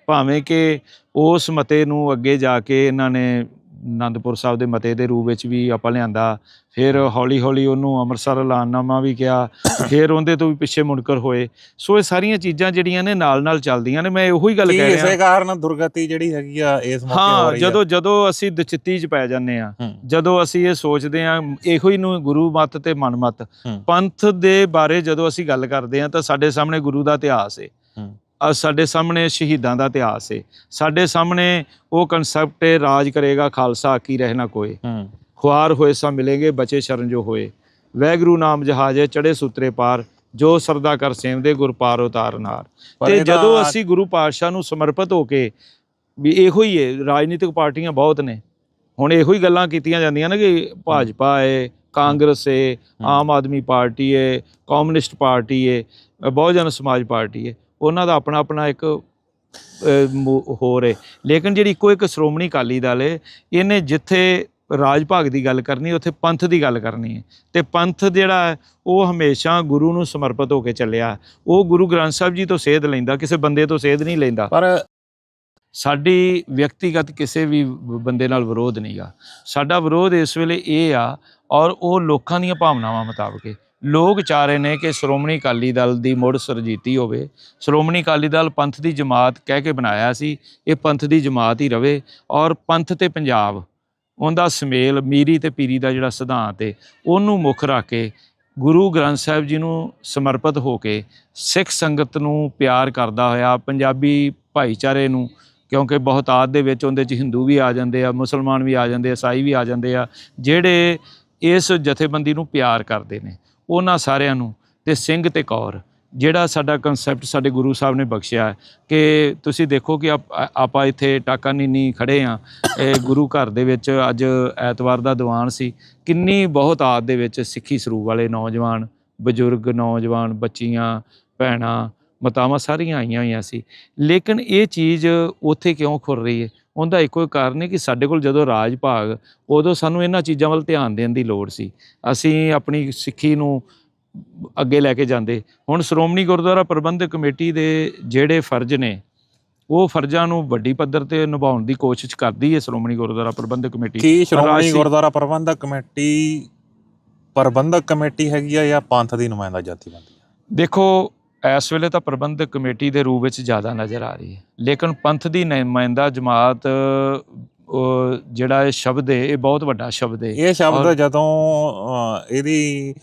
ਭਾਵੇਂ ਕਿ ਉਸ ਮਤੇ ਨੂੰ ਅੱਗੇ ਜਾ ਕੇ ਇਹਨਾਂ ਨੇ ਆਨੰਦਪੁਰ ਸਾਹਿਬ ਦੇ ਮਤੇ ਦੇ ਰੂਪ ਵਿੱਚ ਵੀ ਆਪਾਂ ਲਿਆਂਦਾ। ਫਿਰ ਹੌਲੀ ਹੌਲੀ ਉਹਨੂੰ ਅੰਮ੍ਰਿਤਸਰ ਐਲਾਨਨਾਮਾ ਵੀ ਕਿਹਾ। ਫਿਰ ਉਹਦੇ ਤੋਂ ਵੀ ਪਿੱਛੇ ਮੁੜਕਰ ਹੋਏ। ਸੋ ਇਹ ਸਾਰੀਆਂ ਚੀਜ਼ਾਂ ਜਿਹੜੀਆਂ ਨੇ ਨਾਲ ਨਾਲ ਚੱਲਦੀਆਂ ਨੇ। ਮੈਂ ਉਹੀ ਗੱਲ ਕੀ ਕਹਿ ਰਿਹਾ। ਇਸੇ ਕਾਰਨ ਦੁਰਗਤੀ ਜਿਹੜੀ ਹੈਗੀ ਆ ਇਸ ਮੌਕੇ ਹੋ ਹਾਂ ਜਦੋਂ ਜਦੋਂ ਅਸੀਂ ਦਚਿੱਤੀ 'ਚ ਪੈ ਜਾਂਦੇ ਆ ਹੂੰ, ਜਦੋਂ ਅਸੀਂ ਇਹ ਸੋਚਦੇ ਆ ਇਹੋ ਹੀ ਨੂੰ ਗੁਰੂ ਮਤ ਤੇ ਮਨ ਮਤ। ਹੂੰ। ਪੰਥ ਦੇ ਬਾਰੇ ਜਦੋਂ ਅਸੀਂ ਗੱਲ ਕਰਦੇ ਆ ਤਾਂ ਸਾਡੇ ਸਾਹਮਣੇ ਗੁਰੂ ਦਾ ਇਤਿਹਾਸ ਹੈ ਹੂੰ। ਆ ਸਾਡੇ ਸਾਹਮਣੇ ਸ਼ਹੀਦਾਂ ਦਾ ਇਤਿਹਾਸ ਹੈ ਸਾਡੇ ਸਾਹਮਣੇ ਉਹ ਕਨਸੈਪਟ ਹੈ ਰਾਜ ਕਰੇਗਾ ਖਾਲਸਾ ਕੀ ਰਹਿਣਾ ਕੋਏ। ਖੁਆਰ ਹੋਏ ਸਾ ਮਿਲेंगे ਬਚੇ ਸ਼ਰਨ ਜੋ ਹੋਏ। ਵੈਗਰੂ ਨਾਮ ਜਹਾਜੇ ਚੜੇ ਸੂਤਰੇ ਪਾਰ ਜੋ ਸਰਦਾ ਕਰ ਸੇਵਦੇ ਗੁਰ ਪਾਰ ਉਤਾਰ ਨਾਰ। ਪਰ ਤੇ ਜਦੋਂ ਅਸੀਂ ਗੁਰੂ ਪਾਤਸ਼ਾਹ ਨੂੰ ਸਮਰਪਿਤ ਹੋ ਕੇ ਵੀ ਇਹੋ ਹੀ ਹੈ ਰਾਜਨੀਤਿਕ ਪਾਰਟੀਆਂ ਬਹੁਤ ਨੇ। ਹੁਣ ਇਹੋ ਹੀ ਗੱਲਾਂ ਕੀਤੀਆਂ ਜਾਂਦੀਆਂ ਨੇ ਕਿ ਭਾਜਪਾ ਹੈ ਕਾਂਗਰਸ ਹੈ। ਆਮ ਆਦਮੀ ਪਾਰਟੀ ਹੈ ਕਮਿਊਨਿਸਟ ਪਾਰਟੀ ਹੈ ਬਹੁਜਨ ਸਮਾਜ ਪਾਰਟੀ ਹੈ ਉਹਨਾਂ ਦਾ ਆਪਣਾ ਆਪਣਾ ਇੱਕ ਹੋਰ ਹੈ ਲੇਕਿਨ ਜਿਹੜੀ ਇੱਕੋ ਇੱਕ ਸ਼੍ਰੋਮਣੀ ਅਕਾਲੀ ਦਲ ਹੈ ਇਹਨੇ ਜਿੱਥੇ ਰਾਜ ਭਾਗ ਦੀ ਗੱਲ ਕਰਨੀ ਉੱਥੇ ਪੰਥ ਦੀ ਗੱਲ ਕਰਨੀ ਹੈ ਤੇ ਪੰਥ ਜਿਹੜਾ ਉਹ ਹਮੇਸ਼ਾ ਗੁਰੂ ਨੂੰ ਸਮਰਪਿਤ ਹੋ ਕੇ ਚੱਲਿਆ। ਉਹ ਗੁਰੂ ਗ੍ਰੰਥ ਸਾਹਿਬ ਜੀ ਤੋਂ ਸੇਧ ਲੈਂਦਾ ਕਿਸੇ ਬੰਦੇ ਤੋਂ ਸੇਧ ਨਹੀਂ ਲੈਂਦਾ। ਪਰ ਸਾਡੀ ਵਿਅਕਤੀਗਤ ਕਿਸੇ ਵੀ ਵ- ਬੰਦੇ ਨਾਲ ਵਿਰੋਧ ਨਹੀਂਗਾ ਸਾਡਾ ਵਿਰੋਧ ਇਸ ਵੇਲੇ ਇਹ ਆ ਔਰ ਉਹ ਲੋਕਾਂ ਦੀਆਂ ਭਾਵਨਾਵਾਂ ਮੁਤਾਬਕ ਹੈ ਲੋਕ ਚਾਹ ਰਹੇ ਨੇ ਕਿ ਸ਼੍ਰੋਮਣੀ ਅਕਾਲੀ ਦਲ ਦੀ ਮੁੜ ਸਰਜੀਤੀ ਹੋਵੇ। ਸ਼੍ਰੋਮਣੀ ਅਕਾਲੀ ਦਲ ਪੰਥ ਦੀ ਜਮਾਤ ਕਹਿ ਕੇ ਬਣਾਇਆ ਸੀ, ਇਹ ਪੰਥ ਦੀ ਜਮਾਤ ਹੀ ਰਵੇ ਔਰ ਪੰਥ ਤੇ ਪੰਜਾਬ, ਉਹਦਾ ਸਮੇਲ ਮੀਰੀ ਤੇ ਪੀਰੀ ਦਾ ਜਿਹੜਾ ਸਿਧਾਂਤ ਹੈ ਉਹਨੂੰ ਮੁੱਖ ਰੱਖ ਕੇ ਗੁਰੂ ਗ੍ਰੰਥ ਸਾਹਿਬ ਜੀ ਨੂੰ ਸਮਰਪਿਤ ਹੋ ਕੇ ਸਿੱਖ ਸੰਗਤ ਨੂੰ ਪਿਆਰ ਕਰਦਾ ਹੋਇਆ, ਪੰਜਾਬੀ ਭਾਈਚਾਰੇ ਨੂੰ, ਕਿਉਂਕਿ ਬਹੁਤਾਤ ਦੇ ਵਿੱਚ ਉਹਦੇ ਚ ਹਿੰਦੂ ਵੀ ਆ ਜਾਂਦੇ ਆ, ਮੁਸਲਮਾਨ ਵੀ ਆ ਜਾਂਦੇ ਆ, ਈਸਾਈ ਵੀ ਆ ਜਾਂਦੇ ਆ, ਜਿਹੜੇ ਇਸ ਜਥੇਬੰਦੀ ਨੂੰ ਪਿਆਰ ਕਰਦੇ ਨੇ। ਉਹਨਾਂ ਸਾਰਿਆਂ ਨੂੰ ਤੇ ਸਿੰਘ ਤੇ ਕੌਰ, ਜਿਹੜਾ ਸਾਡਾ ਕਨਸੈਪਟ ਸਾਡੇ ਗੁਰੂ ਸਾਹਿਬ ਨੇ ਬਖਸ਼ਿਆ ਹੈ ਕਿ ਤੁਸੀਂ ਦੇਖੋ ਕਿ ਆਪ- ਆਪਾਂ ਇੱਥੇ ਟਾਕਾ ਨੀਨੀ ਖੜੇ ਆ ਇਹ ਗੁਰੂ ਘਰ ਦੇ ਵਿੱਚ ਅੱਜ ਐਤਵਾਰ ਦਾ ਦੀਵਾਨ ਸੀ, ਕਿੰਨੀ ਬਹੁਤ ਆਦ ਦੇ ਵਿੱਚ ਸਿੱਖੀ ਸਰੂਪ ਵਾਲੇ ਨੌਜਵਾਨ, ਬਜ਼ੁਰਗ ਨੌਜਵਾਨ, ਬੱਚੀਆਂ, ਭੈਣਾਂ, ਮਾਤਾਵਾਂ ਸਾਰੀਆਂ ਆਈਆਂ ਹੋਈਆਂ ਸੀ। ਲੇਕਿਨ ਇਹ ਚੀਜ਼ ਉੱਥੇ ਕਿਉਂ ਖੁਰ ਰਹੀ ਹੈ? ਉਹਦਾ ਇੱਕੋ ਹੀ ਕਾਰਨ ਹੈ ਕਿ ਸਾਡੇ ਕੋਲ ਜਦੋਂ ਰਾਜ ਭਾਗ ਉਦੋਂ ਸਾਨੂੰ ਇਹਨਾਂ ਚੀਜ਼ਾਂ ਵੱਲ ਧਿਆਨ ਦੇਣ ਦੀ ਲੋੜ ਸੀ। ਅਸੀਂ ਆਪਣੀ ਸਿੱਖੀ ਨੂੰ ਅੱਗੇ ਲੈ ਕੇ ਜਾਂਦੇ। ਹੁਣ ਸ਼੍ਰੋਮਣੀ ਗੁਰਦੁਆਰਾ ਪ੍ਰਬੰਧਕ ਕਮੇਟੀ ਦੇ ਜਿਹੜੇ ਫਰਜ਼ ਨੇ ਉਹ ਫਰਜ਼ਾਂ ਨੂੰ ਵੱਡੀ ਪੱਧਰ ਤੇ ਨਿਭਾਉਣ ਦੀ ਕੋਸ਼ਿਸ਼ ਕਰਦੀ ਹੈ ਸ਼੍ਰੋਮਣੀ ਗੁਰਦੁਆਰਾ ਪ੍ਰਬੰਧਕ ਕਮੇਟੀ। ਕੀ ਸ਼੍ਰੋਮਣੀ ਗੁਰਦੁਆਰਾ ਪ੍ਰਬੰਧਕ ਕਮੇਟੀ ਪ੍ਰਬੰਧਕ ਕਮੇਟੀ ਹੈਗੀ ਆ ਜਾਂ ਪੰਥ ਦੀ ਨੁਮਾਇੰਦਾ ਜਥੇਬੰਦੀ ਆ? ਦੇਖੋ ਇਸ ਵੇਲੇ ਤਾਂ ਪ੍ਰਬੰਧਕ ਕਮੇਟੀ ਦੇ ਰੂਪ ਵਿੱਚ ਜ਼ਿਆਦਾ ਨਜ਼ਰ ਆ ਰਹੀ ਹੈ। ਲੇਕਿਨ ਪੰਥ ਦੀ ਨੁਮਾਇੰਦਾ ਜਮਾਤ ਜਿਹੜਾ ਇਹ ਸ਼ਬਦ ਹੈ ਇਹ ਬਹੁਤ ਵੱਡਾ ਸ਼ਬਦ ਹੈ। ਇਹ ਸ਼ਬਦ ਜਦੋਂ ਇਹਦੀ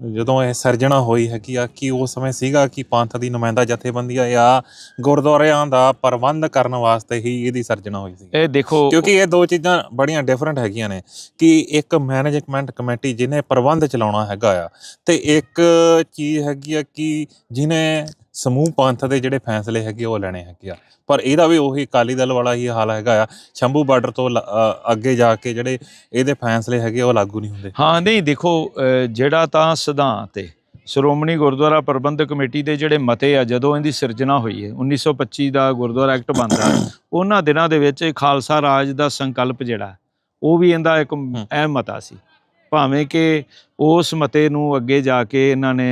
ਜਦੋਂ ਇਹ ਸਿਰਜਣਾ ਹੋਈ ਹੈਗੀ ਆ ਕਿ ਉਸ ਸਮੇਂ ਸੀਗਾ ਕਿ ਪੰਥ ਦੀ ਨੁਮਾਇੰਦਾ ਜਥੇਬੰਦੀ ਆ ਜਾਂ ਗੁਰਦੁਆਰਿਆਂ ਦਾ ਪ੍ਰਬੰਧ ਕਰਨ ਵਾਸਤੇ ਹੀ ਇਹਦੀ ਸਿਰਜਣਾ ਹੋਈ ਸੀ? ਇਹ ਦੇਖੋ ਕਿਉਂਕਿ ਇਹ ਦੋ ਚੀਜ਼ਾਂ ਬੜੀਆਂ ਡਿਫਰੈਂਟ ਹੈਗੀਆਂ ਨੇ ਕਿ ਇੱਕ ਮੈਨੇਜਮੈਂਟ ਕਮੇਟੀ ਜਿਹਨੇ ਪ੍ਰਬੰਧ ਚਲਾਉਣਾ ਹੈਗਾ ਆ ਤੇ ਇੱਕ ਚੀਜ਼ ਹੈਗੀ ਆ ਕਿ ਜਿਹਨੇ ਸਮੂਹ ਪੰਥ ਦੇ ਜਿਹੜੇ ਫੈਸਲੇ ਹੈਗੇ ਉਹ ਲੈਣੇ ਹੈਗੇ ਆ। ਪਰ ਇਹਦਾ ਵੀ ਉਹੀ ਅਕਾਲੀ ਦਲ ਵਾਲਾ ਹੀ ਹਾਲ ਹੈਗਾ ਆ। ਸ਼ੰਭੂ ਬਾਰਡਰ ਤੋਂ ਅੱਗੇ ਜਾ ਕੇ ਜਿਹੜੇ ਇਹਦੇ ਫੈਸਲੇ ਹੈਗੇ ਉਹ ਲਾਗੂ ਨਹੀਂ ਹੁੰਦੇ। ਹਾਂ ਨਹੀਂ ਦੇਖੋ ਜਿਹੜਾ ਤਾਂ ਸਿਧਾਂਤ ਹੈ ਸ਼੍ਰੋਮਣੀ ਗੁਰਦੁਆਰਾ ਪ੍ਰਬੰਧਕ ਕਮੇਟੀ ਦੇ ਜਿਹੜੇ ਮਤੇ ਆ ਜਦੋਂ ਇਹਦੀ ਸਿਰਜਣਾ ਹੋਈ ਹੈ 1925 ਦਾ ਗੁਰਦੁਆਰਾ ਐਕਟ ਬਣਦਾ ਉਹਨਾਂ ਦਿਨਾਂ ਦੇ ਵਿੱਚ ਖਾਲਸਾ ਰਾਜ ਦਾ ਸੰਕਲਪ ਜਿਹੜਾ ਉਹ ਵੀ ਇਹਦਾ ਇੱਕ ਅਹਿਮ ਮਤਾ ਸੀ। ਭਾਵੇਂ ਕਿ ਉਸ ਮਤੇ ਨੂੰ ਅੱਗੇ ਜਾ ਕੇ ਇਹਨਾਂ ਨੇ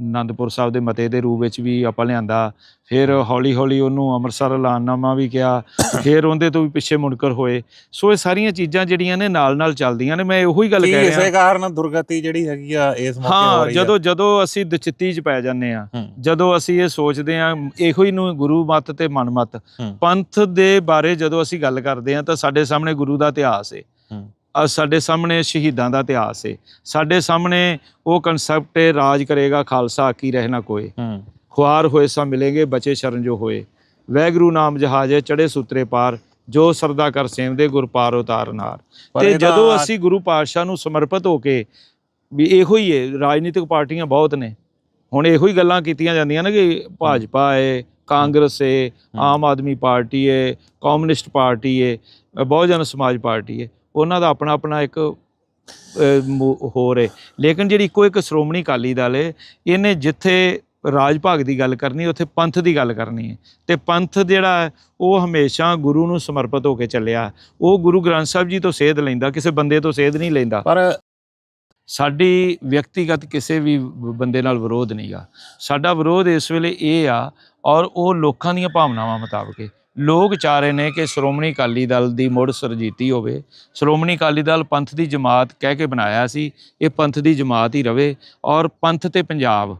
ਆਨੰਦਪੁਰ ਸਾਹਿਬ ਦੇ ਮਤੇ ਦੇ ਰੂਪ ਵਿੱਚ ਵੀ ਆਪਾਂ ਲਿਆਂਦਾ। ਫਿਰ ਹੌਲੀ ਹੌਲੀ ਉਹਨੂੰ ਅੰਮ੍ਰਿਤਸਰ ਐਲਾਨਨਾਮਾ ਵੀ ਕਿਹਾ। ਫਿਰ ਉਹਦੇ ਤੋਂ ਵੀ ਪਿੱਛੇ ਮੁੜਕਰ ਹੋਏ। ਸੋ ਇਹ ਸਾਰੀਆਂ ਚੀਜ਼ਾਂ ਜਿਹੜੀਆਂ ਨੇ ਨਾਲ ਨਾਲ ਚੱਲਦੀਆਂ ਨੇ। ਮੈਂ ਉਹੀ ਗੱਲ ਕੀ ਕਹਿ ਰਿਹਾ। ਇਸੇ ਕਾਰਨ ਦੁਰਗਤੀ ਜਿਹੜੀ ਹੈਗੀ ਆ ਇਸ ਮੌਕੇ ਹੋ ਹਾਂ ਜਦੋਂ ਜਦੋਂ ਅਸੀਂ ਦਚਿੱਤੀ 'ਚ ਪੈ ਜਾਂਦੇ ਆ ਹੂੰ, ਜਦੋਂ ਅਸੀਂ ਇਹ ਸੋਚਦੇ ਆ ਇਹੋ ਹੀ ਨੂੰ ਗੁਰੂ ਮਤ ਤੇ ਮਨ ਮਤ। ਹੂੰ। ਪੰਥ ਦੇ ਬਾਰੇ ਜਦੋਂ ਅਸੀਂ ਗੱਲ ਕਰਦੇ ਆ ਤਾਂ ਸਾਡੇ ਸਾਹਮਣੇ ਗੁਰੂ ਦਾ ਇਤਿਹਾਸ ਹੈ ਹੂੰ। ਆ ਸਾਡੇ ਸਾਹਮਣੇ ਸ਼ਹੀਦਾਂ ਦਾ ਇਤਿਹਾਸ ਹੈ ਸਾਡੇ ਸਾਹਮਣੇ ਉਹ ਕਨਸੈਪਟ ਹੈ ਰਾਜ ਕਰੇਗਾ ਖਾਲਸਾ ਕੀ ਰਹਿਣਾ ਕੋਏ। ਖੁਆਰ ਹੋਏ ਸਾ ਮਿਲेंगे ਬਚੇ ਸ਼ਰਨ ਜੋ ਹੋਏ। ਵੈਗਰੂ ਨਾਮ ਜਹਾਜੇ ਚੜੇ ਸੂਤਰੇ ਪਾਰ ਜੋ ਸਰਦਾ ਕਰ ਸੇਵਦੇ ਗੁਰ ਪਾਰ ਉਤਾਰ ਨਾਰ। ਪਰ ਤੇ ਜਦੋਂ ਅਸੀਂ ਗੁਰੂ ਪਾਤਸ਼ਾਹ ਨੂੰ ਸਮਰਪਿਤ ਹੋ ਕੇ ਵੀ ਇਹੋ ਹੀ ਹੈ ਰਾਜਨੀਤਿਕ ਪਾਰਟੀਆਂ ਬਹੁਤ ਨੇ। ਹੁਣ ਇਹੋ ਹੀ ਗੱਲਾਂ ਕੀਤੀਆਂ ਜਾਂਦੀਆਂ ਨੇ ਕਿ ਭਾਜਪਾ ਹੈ। ਕਾਂਗਰਸ ਹੈ। ਆਮ ਆਦਮੀ ਪਾਰਟੀ ਹੈ ਕਮਿਊਨਿਸਟ ਪਾਰਟੀ ਹੈ ਬਹੁਜਨ ਸਮਾਜ ਪਾਰਟੀ ਹੈ ਉਹਨਾਂ ਦਾ ਆਪਣਾ ਆਪਣਾ ਇੱਕ ਹੋਰ ਹੈ ਲੇਕਿਨ ਜਿਹੜੀ ਇੱਕੋ ਇੱਕ ਸ਼੍ਰੋਮਣੀ ਅਕਾਲੀ ਦਲ ਹੈ ਇਹਨੇ ਜਿੱਥੇ ਰਾਜ ਭਾਗ ਦੀ ਗੱਲ ਕਰਨੀ ਉੱਥੇ ਪੰਥ ਦੀ ਗੱਲ ਕਰਨੀ ਹੈ ਤੇ ਪੰਥ ਜਿਹੜਾ ਉਹ ਹਮੇਸ਼ਾ ਗੁਰੂ ਨੂੰ ਸਮਰਪਿਤ ਹੋ ਕੇ ਚੱਲਿਆ। ਉਹ ਗੁਰੂ ਗ੍ਰੰਥ ਸਾਹਿਬ ਜੀ ਤੋਂ ਸੇਧ ਲੈਂਦਾ ਕਿਸੇ ਬੰਦੇ ਤੋਂ ਸੇਧ ਨਹੀਂ ਲੈਂਦਾ। ਪਰ ਸਾਡੀ ਵਿਅਕਤੀਗਤ ਕਿਸੇ ਵੀ ਵ- ਬੰਦੇ ਨਾਲ ਵਿਰੋਧ ਨਹੀਂਗਾ ਸਾਡਾ ਵਿਰੋਧ ਇਸ ਵੇਲੇ ਇਹ ਆ ਔਰ ਉਹ ਲੋਕਾਂ ਦੀਆਂ ਭਾਵਨਾਵਾਂ ਮੁਤਾਬਕ ਹੈ ਲੋਕ ਚਾਹ ਰਹੇ ਨੇ ਕਿ ਸ਼੍ਰੋਮਣੀ ਅਕਾਲੀ ਦਲ ਦੀ ਮੁੜ ਸਰਜੀਤੀ ਹੋਵੇ। ਸ਼੍ਰੋਮਣੀ ਅਕਾਲੀ ਦਲ ਪੰਥ ਦੀ ਜਮਾਤ ਕਹਿ ਕੇ ਬਣਾਇਆ ਸੀ, ਇਹ ਪੰਥ ਦੀ ਜਮਾਤ ਹੀ ਰਵੇ ਔਰ ਪੰਥ ਤੇ ਪੰਜਾਬ,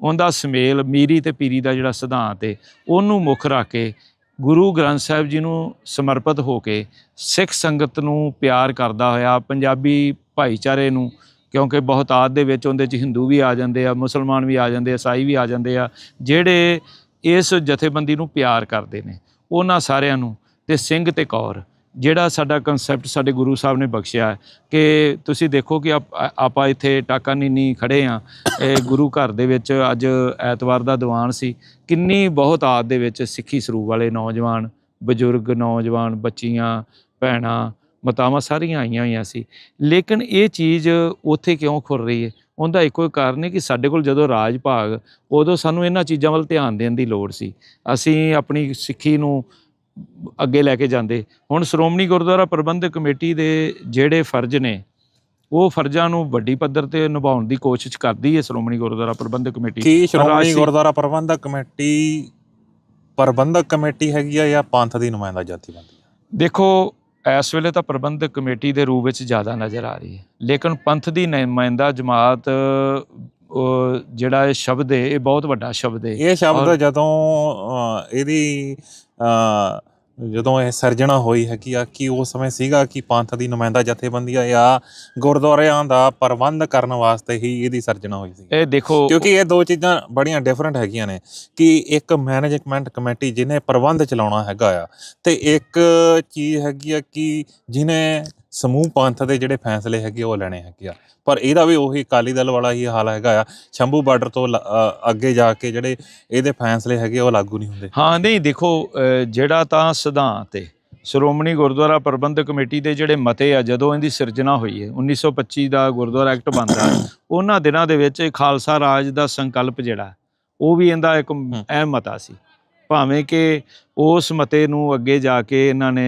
ਉਹਦਾ ਸਮੇਲ ਮੀਰੀ ਤੇ ਪੀਰੀ ਦਾ ਜਿਹੜਾ ਸਿਧਾਂਤ ਹੈ ਉਹਨੂੰ ਮੁੱਖ ਰੱਖ ਕੇ ਗੁਰੂ ਗ੍ਰੰਥ ਸਾਹਿਬ ਜੀ ਨੂੰ ਸਮਰਪਿਤ ਹੋ ਕੇ ਸਿੱਖ ਸੰਗਤ ਨੂੰ ਪਿਆਰ ਕਰਦਾ ਹੋਇਆ, ਪੰਜਾਬੀ ਭਾਈਚਾਰੇ ਨੂੰ, ਕਿਉਂਕਿ ਬਹੁਤਾਤ ਦੇ ਵਿੱਚ ਉਹਦੇ ਚ ਹਿੰਦੂ ਵੀ ਆ ਜਾਂਦੇ ਆ, ਮੁਸਲਮਾਨ ਵੀ ਆ ਜਾਂਦੇ ਆ, ਈਸਾਈ ਵੀ ਆ ਜਾਂਦੇ ਆ, ਜਿਹੜੇ ਇਸ ਜਥੇਬੰਦੀ ਨੂੰ ਪਿਆਰ ਕਰਦੇ ਨੇ। ਉਹਨਾਂ ਸਾਰਿਆਂ ਨੂੰ ਤੇ ਸਿੰਘ ਤੇ ਕੌਰ, ਜਿਹੜਾ ਸਾਡਾ ਕਨਸੈਪਟ ਸਾਡੇ ਗੁਰੂ ਸਾਹਿਬ ਨੇ ਬਖਸ਼ਿਆ ਹੈ ਕਿ ਤੁਸੀਂ ਦੇਖੋ ਕਿ ਆਪ- ਆਪਾਂ ਇੱਥੇ ਟਾਕਾ ਨੀਨੀ ਖੜੇ ਆ ਇਹ ਗੁਰੂ ਘਰ ਦੇ ਵਿੱਚ ਅੱਜ ਐਤਵਾਰ ਦਾ ਦੀਵਾਨ ਸੀ, ਕਿੰਨੀ ਬਹੁਤ ਆਦ ਦੇ ਵਿੱਚ ਸਿੱਖੀ ਸਰੂਪ ਵਾਲੇ ਨੌਜਵਾਨ, ਬਜ਼ੁਰਗ ਨੌਜਵਾਨ, ਬੱਚੀਆਂ, ਭੈਣਾਂ, ਮਾਤਾਵਾਂ ਸਾਰੀਆਂ ਆਈਆਂ ਹੋਈਆਂ ਸੀ। ਲੇਕਿਨ ਇਹ ਚੀਜ਼ ਉੱਥੇ ਕਿਉਂ ਖੁਰ ਰਹੀ ਹੈ? ਉਹਦਾ ਇੱਕੋ ਹੀ ਕਾਰਨ ਹੈ ਕਿ ਸਾਡੇ ਕੋਲ ਜਦੋਂ ਰਾਜ ਭਾਗ ਉਦੋਂ ਸਾਨੂੰ ਇਹਨਾਂ ਚੀਜ਼ਾਂ ਵੱਲ ਧਿਆਨ ਦੇਣ ਦੀ ਲੋੜ ਸੀ। ਅਸੀਂ ਆਪਣੀ ਸਿੱਖੀ ਨੂੰ ਅੱਗੇ ਲੈ ਕੇ ਜਾਂਦੇ। ਹੁਣ ਸ਼੍ਰੋਮਣੀ ਗੁਰਦੁਆਰਾ ਪ੍ਰਬੰਧਕ ਕਮੇਟੀ ਦੇ ਜਿਹੜੇ ਫਰਜ਼ ਨੇ ਉਹ ਫਰਜ਼ਾਂ ਨੂੰ ਵੱਡੀ ਪੱਧਰ ਤੇ ਨਿਭਾਉਣ ਦੀ ਕੋਸ਼ਿਸ਼ ਕਰਦੀ ਹੈ ਸ਼੍ਰੋਮਣੀ ਗੁਰਦੁਆਰਾ ਪ੍ਰਬੰਧਕ ਕਮੇਟੀ। ਕੀ ਸ਼੍ਰੋਮਣੀ ਗੁਰਦੁਆਰਾ ਪ੍ਰਬੰਧਕ ਕਮੇਟੀ ਪ੍ਰਬੰਧਕ ਕਮੇਟੀ ਹੈਗੀ ਆ ਜਾਂ ਪੰਥ ਦੀ ਨੁਮਾਇੰਦਾ ਜਥੇਬੰਦੀ ਦੇਖੋ ਇਸ ਵੇਲੇ ਤਾਂ ਪ੍ਰਬੰਧਕ ਕਮੇਟੀ ਦੇ ਰੂਪ ਵਿੱਚ ਜ਼ਿਆਦਾ ਨਜ਼ਰ ਆ ਰਹੀ ਹੈ। ਲੇਕਿਨ ਪੰਥ ਦੀ ਨੁਮਾਇੰਦਾ ਜਮਾਤ ਜਿਹੜਾ ਇਹ ਸ਼ਬਦ ਹੈ ਇਹ ਬਹੁਤ ਵੱਡਾ ਸ਼ਬਦ ਹੈ। ਇਹ ਸ਼ਬਦ ਜਦੋਂ ਇਹਦੀ ਜਦੋਂ ਇਹ ਸਿਰਜਣਾ ਹੋਈ ਹੈਗੀ ਆ ਕਿ ਉਸ ਸਮੇਂ ਸੀਗਾ ਕਿ ਪੰਥ ਦੀ ਨੁਮਾਇੰਦਾ ਜਥੇਬੰਦੀਆਂ ਜਾਂ ਗੁਰਦੁਆਰਿਆਂ ਦਾ ਪ੍ਰਬੰਧ ਕਰਨ ਵਾਸਤੇ ਹੀ ਇਹਦੀ ਸਿਰਜਣਾ ਹੋਈ ਸੀ? ਇਹ ਦੇਖੋ ਕਿਉਂਕਿ ਇਹ ਦੋ ਚੀਜ਼ਾਂ ਬੜੀਆਂ ਡਿਫਰੈਂਟ ਹੈਗੀਆਂ ਨੇ ਕਿ ਇੱਕ ਮੈਨੇਜਮੈਂਟ ਕਮੇਟੀ ਜਿਹਨੇ ਪ੍ਰਬੰਧ ਚਲਾਉਣਾ ਹੈਗਾ ਆ ਤੇ ਇੱਕ ਚੀਜ਼ ਹੈਗੀ ਆ ਕਿ ਜਿਹਨੇ ਸਮੂਹ ਪੰਥ ਦੇ ਜਿਹੜੇ ਫੈਸਲੇ ਹੈਗੇ ਉਹ ਲੈਣੇ ਹੈਗੇ ਆ। ਪਰ ਇਹਦਾ ਵੀ ਉਹੀ ਅਕਾਲੀ ਦਲ ਵਾਲਾ ਹੀ ਹਾਲ ਹੈਗਾ ਆ। ਸ਼ੰਭੂ ਬਾਰਡਰ ਤੋਂ ਅੱਗੇ ਜਾ ਕੇ ਜਿਹੜੇ ਇਹਦੇ ਫੈਸਲੇ ਹੈਗੇ ਉਹ ਲਾਗੂ ਨਹੀਂ ਹੁੰਦੇ। ਹਾਂ ਨਹੀਂ ਦੇਖੋ ਜਿਹੜਾ ਤਾਂ ਸਿਧਾਂਤ ਹੈ ਸ਼੍ਰੋਮਣੀ ਗੁਰਦੁਆਰਾ ਪ੍ਰਬੰਧਕ ਕਮੇਟੀ ਦੇ ਜਿਹੜੇ ਮਤੇ ਆ ਜਦੋਂ ਇਹਦੀ ਸਿਰਜਣਾ ਹੋਈ ਹੈ 1925 ਦਾ ਗੁਰਦੁਆਰਾ ਐਕਟ ਬਣਦਾ ਉਹਨਾਂ ਦਿਨਾਂ ਦੇ ਵਿੱਚ ਖਾਲਸਾ ਰਾਜ ਦਾ ਸੰਕਲਪ ਜਿਹੜਾ ਉਹ ਵੀ ਇਹਦਾ ਇੱਕ ਅਹਿਮ ਮਤਾ ਸੀ। ਭਾਵੇਂ ਕਿ ਉਸ ਮਤੇ ਨੂੰ ਅੱਗੇ ਜਾ ਕੇ ਇਹਨਾਂ ਨੇ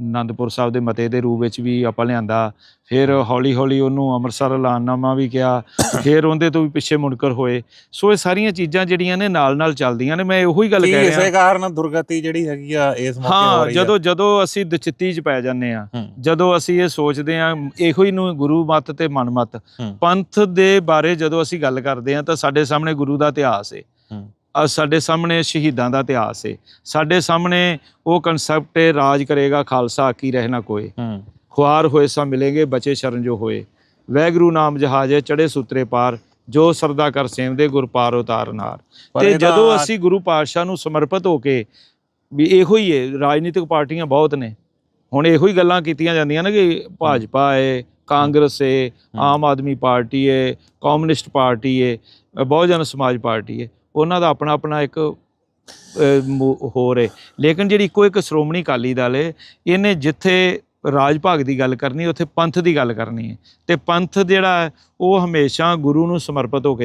ਆਨੰਦਪੁਰ ਸਾਹਿਬ ਦੇ ਮਤੇ ਦੇ ਰੂਪ ਵਿੱਚ ਵੀ ਆਪਾਂ ਲਿਆਂਦਾ। ਫਿਰ ਹੌਲੀ ਹੌਲੀ ਉਹਨੂੰ ਅੰਮ੍ਰਿਤਸਰ ਐਲਾਨਨਾਮਾ ਵੀ ਕਿਹਾ। ਫਿਰ ਉਹਦੇ ਤੋਂ ਵੀ ਪਿੱਛੇ ਮੁੜਕਰ ਹੋਏ। ਸੋ ਇਹ ਸਾਰੀਆਂ ਚੀਜ਼ਾਂ ਜਿਹੜੀਆਂ ਨੇ ਨਾਲ ਨਾਲ ਚੱਲਦੀਆਂ ਨੇ। ਮੈਂ ਉਹੀ ਗੱਲ ਕੀ ਕਹਿ ਰਿਹਾ। ਇਸੇ ਕਾਰਨ ਦੁਰਗਤੀ ਜਿਹੜੀ ਹੈਗੀ ਆ ਇਸ ਮੌਕੇ ਹੋ ਹਾਂ ਜਦੋਂ ਜਦੋਂ ਅਸੀਂ ਦਚਿੱਤੀ 'ਚ ਪੈ ਜਾਂਦੇ ਆ ਹੂੰ, ਜਦੋਂ ਅਸੀਂ ਇਹ ਸੋਚਦੇ ਆ ਇਹੋ ਹੀ ਨੂੰ ਗੁਰੂ ਮਤ ਤੇ ਮਨ ਮਤ। ਹੂੰ। ਪੰਥ ਦੇ ਬਾਰੇ ਜਦੋਂ ਅਸੀਂ ਗੱਲ ਕਰਦੇ ਆ ਤਾਂ ਸਾਡੇ ਸਾਹਮਣੇ ਗੁਰੂ ਦਾ ਇਤਿਹਾਸ ਹੈ ਹੂੰ। ਆ ਸਾਡੇ ਸਾਹਮਣੇ ਸ਼ਹੀਦਾਂ ਦਾ ਇਤਿਹਾਸ ਹੈ ਸਾਡੇ ਸਾਹਮਣੇ ਉਹ ਕਨਸੈਪਟ ਹੈ ਰਾਜ ਕਰੇਗਾ ਖਾਲਸਾ ਕੀ ਰਹਿਣਾ ਕੋਏ। ਹੂੰ। ਖੁਆਰ ਹੋਏ ਸਾ ਮਿਲेंगे ਬਚੇ ਸ਼ਰਨ ਜੋ ਹੋਏ। ਵੈਗਰੂ ਨਾਮ ਜਹਾਜੇ ਚੜੇ ਸੂਤਰੇ ਪਾਰ ਜੋ ਸਰਦਾ ਕਰ ਸੇਵਦੇ ਗੁਰ ਪਾਰ ਉਤਾਰ ਨਾਰ। ਪਰ ਤੇ ਜਦੋਂ ਅਸੀਂ ਗੁਰੂ ਪਾਤਸ਼ਾਹ ਨੂੰ ਸਮਰਪਿਤ ਹੋ ਕੇ ਵੀ ਇਹੋ ਹੀ ਹੈ ਰਾਜਨੀਤਿਕ ਪਾਰਟੀਆਂ ਬਹੁਤ ਨੇ। ਹੁਣ ਇਹੋ ਹੀ ਗੱਲਾਂ ਕੀਤੀਆਂ ਜਾਂਦੀਆਂ ਨੇ ਕਿ ਭਾਜਪਾ ਹੈ। ਕਾਂਗਰਸ ਹੈ। ਆਮ ਆਦਮੀ ਪਾਰਟੀ ਹੈ ਕਮਿਊਨਿਸਟ ਪਾਰਟੀ ਹੈ ਬਹੁਜਨ ਸਮਾਜ ਪਾਰਟੀ ਹੈ ਉਹਨਾਂ ਦਾ ਆਪਣਾ ਆਪਣਾ ਇੱਕ ਹੋਰ ਹੈ ਲੇਕਿਨ ਜਿਹੜੀ ਇੱਕੋ ਇੱਕ ਸ਼੍ਰੋਮਣੀ ਅਕਾਲੀ ਦਲ ਹੈ ਇਹਨੇ ਜਿੱਥੇ ਰਾਜ ਭਾਗ ਦੀ ਗੱਲ ਕਰਨੀ, ਉੱਥੇ ਪੰਥ ਦੀ ਗੱਲ ਕਰਨੀ ਹੈ ਤੇ ਪੰਥ ਜਿਹੜਾ ਹੈ ਉਹ ਹਮੇਸ਼ਾ ਗੁਰੂ ਨੂੰ ਸਮਰਪਿਤ ਹੋ ਕੇ